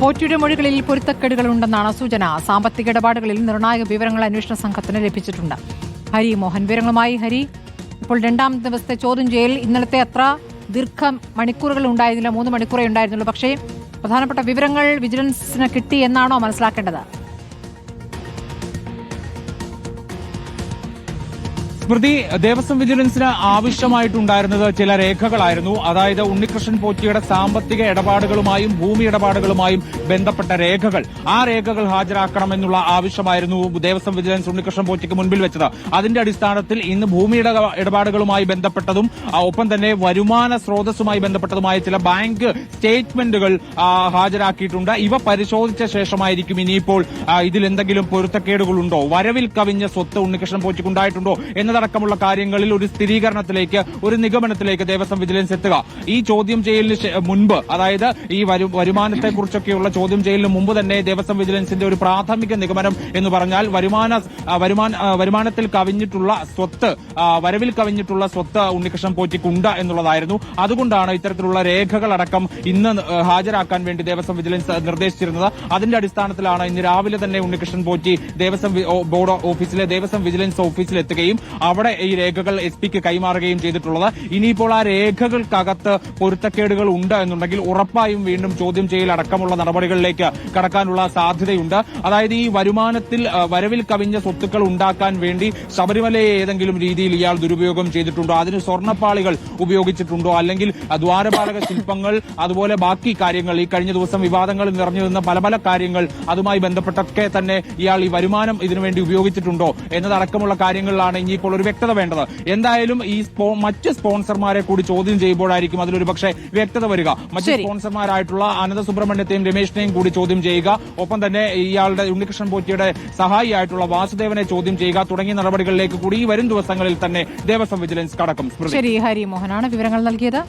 പോറ്റിയുടെ മൊഴികളിൽ പൊരുത്തക്കേടുകളുണ്ടെന്നാണ് സൂചന. സാമ്പത്തിക ഇടപാടുകളിൽ നിർണായക വിവരങ്ങൾ അന്വേഷണ സംഘത്തിന് ലഭിച്ചിട്ടുണ്ട്. ഹരി മോഹൻ വിവരങ്ങളുമായി. ഹരി ഇപ്പോൾ രണ്ടാം ദിവസത്തെ ചോദ്യം ചെയ്യൽ ഇന്നലത്തെ അത്ര ദീർഘ മണിക്കൂറുകൾ ഉണ്ടായിരുന്നില്ല. മൂന്ന് മണിക്കൂറേ ഉണ്ടായിരുന്നുള്ളൂ. പക്ഷേ പ്രധാനപ്പെട്ട വിവരങ്ങൾ വിജിലൻസിന് കിട്ടി എന്നാണോ മനസ്സിലാക്കേണ്ടത്? സ്മൃതി ദേവസ്വം വിജിലൻസിന് ആവശ്യമായിട്ടുണ്ടായിരുന്നത് ചില രേഖകളായിരുന്നു. അതായത് ഉണ്ണികൃഷ്ണൻ പോറ്റിയുടെ സാമ്പത്തിക ഇടപാടുകളുമായും ഭൂമി ഇടപാടുകളുമായും ബന്ധപ്പെട്ട രേഖകൾ. ആ രേഖകൾ ഹാജരാക്കണമെന്നുള്ള ആവശ്യമായിരുന്നു ദേവസ്വം വിജിലൻസ് ഉണ്ണികൃഷ്ണൻ പോറ്റിക്ക് മുൻപിൽ വെച്ചത്. അതിന്റെ അടിസ്ഥാനത്തിൽ ഇന്ന് ഭൂമി ഇടപാടുകളുമായി ബന്ധപ്പെട്ടതും ഒപ്പം തന്നെ വരുമാന സ്രോതസ്സുമായി ബന്ധപ്പെട്ടതുമായ ചില ബാങ്ക് സ്റ്റേറ്റ്മെന്റുകൾ ഹാജരാക്കിയിട്ടുണ്ട്. ഇവ പരിശോധിച്ച ശേഷമായിരിക്കും ഇനിയിപ്പോൾ ഇതിൽ എന്തെങ്കിലും പൊരുത്തക്കേടുകളുണ്ടോ? വരവിൽ കവിഞ്ഞ സ്വത്ത് ഉണ്ണികൃഷ്ണൻ പോറ്റിക്കുണ്ടായിട്ടുണ്ടോ? എന്നതടക്കമുള്ള കാര്യങ്ങളിൽ ഒരു സ്ഥിരീകരണത്തിലേക്ക് ഒരു നിഗമനത്തിലേക്ക് ദേവസ്വം വിജിലൻസ് എത്തുക. ഈ ചോദ്യം ചെയ്യലിന് മുൻപ് അതായത് ഈ വരുമാനത്തെ വരുമാനത്തെക്കുറിച്ചൊക്കെയുള്ള ചോദ്യം ചെയ്യലിന് മുമ്പ് തന്നെ ദേവസ്വം വിജിലൻസിന്റെ ഒരു പ്രാഥമിക നിഗമനം എന്ന് പറഞ്ഞാൽ വരുമാന വരുമാന വരുമാനത്തിൽ കവിഞ്ഞിട്ടുള്ള സ്വത്ത് വരവിൽ കവിഞ്ഞിട്ടുള്ള സ്വത്ത് ഉണ്ണികൃഷ്ണൻ പോറ്റിക്കുണ്ട് എന്നുള്ളതായിരുന്നു. അതുകൊണ്ടാണ് ഇത്തരത്തിലുള്ള രേഖകളടക്കം ഇന്ന് ഹാജരാക്കാൻ വേണ്ടി ദേവസ്വം വിജിലൻസ് നിർദ്ദേശിച്ചിരുന്നത്. അതിന്റെ അടിസ്ഥാനത്തിലാണ് ഇന്ന് രാവിലെ തന്നെ ഉണ്ണികൃഷ്ണൻ പോറ്റി ദേവസ്വം ബോർഡ് ഓഫീസിലെ ദേവസ്വം വിജിലൻസ് ഓഫീസിൽ എത്തുകയും അവിടെ ഈ രേഖകൾ എസ് പിക്ക് കൈമാറുകയും ചെയ്തിട്ടുള്ളത്. ഇനിയിപ്പോൾ ആ രേഖകൾക്കകത്ത് പൊരുത്തക്കേടുകൾ ഉണ്ട് എന്നുണ്ടെങ്കിൽ ഉറപ്പായും വീണ്ടും ചോദ്യം ചെയ്യൽ അടക്കമുള്ള നടപടികളിലേക്ക് കടക്കാനുള്ള സാധ്യതയുണ്ട്. അതായത് ഈ വരുമാനത്തിൽ വരവിൽ കവിഞ്ഞ സ്വത്തുക്കൾ ഉണ്ടാക്കാൻ വേണ്ടി ശബരിമലയെ ഏതെങ്കിലും രീതിയിൽ ഇയാൾ ദുരുപയോഗം ചെയ്തിട്ടുണ്ടോ? അതിന് സ്വർണപ്പാളികൾ ഉപയോഗിച്ചിട്ടുണ്ടോ? അല്ലെങ്കിൽ ദ്വാരപാലക ശില്പങ്ങൾ അതുപോലെ ബാക്കി കാര്യങ്ങൾ ഈ കഴിഞ്ഞ ദിവസം വിവാദങ്ങളിൽ നിറഞ്ഞു നിന്ന പല പല കാര്യങ്ങൾ അതുമായി ബന്ധപ്പെട്ടൊക്കെ തന്നെ ഇയാൾ ഈ വരുമാനം ഇതിനുവേണ്ടി ഉപയോഗിച്ചിട്ടുണ്ടോ? എന്നതടക്കമുള്ള കാര്യങ്ങളിലാണ് ഇനിയിപ്പോൾ ഒരു വ്യക്തത വേണ്ടത്. എന്തായാലും ഈ മറ്റ് സ്പോൺസർമാരെ കൂടി ചോദ്യം ചെയ്യുമ്പോഴായിരിക്കും അതിലൊരു പക്ഷേ വ്യക്തത വരിക. മറ്റ് സ്പോൺസർമാരായിട്ടുള്ള അനന്ത സുബ്രഹ്മണ്യത്തെയും രമേശിനെയും കൂടി ചോദ്യം ചെയ്യുക. ഒപ്പം തന്നെ ഇയാളുടെ ഉണ്ണികൃഷ്ണൻ പോറ്റിയുടെ സഹായിയായിട്ടുള്ള വാസുദേവനെ ചോദ്യം ചെയ്യുക തുടങ്ങിയ നടപടികളിലേക്ക് കൂടി ഈ വരും ദിവസങ്ങളിൽ തന്നെ ദേവസ്വം വിജിലൻസ് കടക്കും. ശരി ഹരി മോഹനാണ് വിവരങ്ങൾ നൽകിയത്.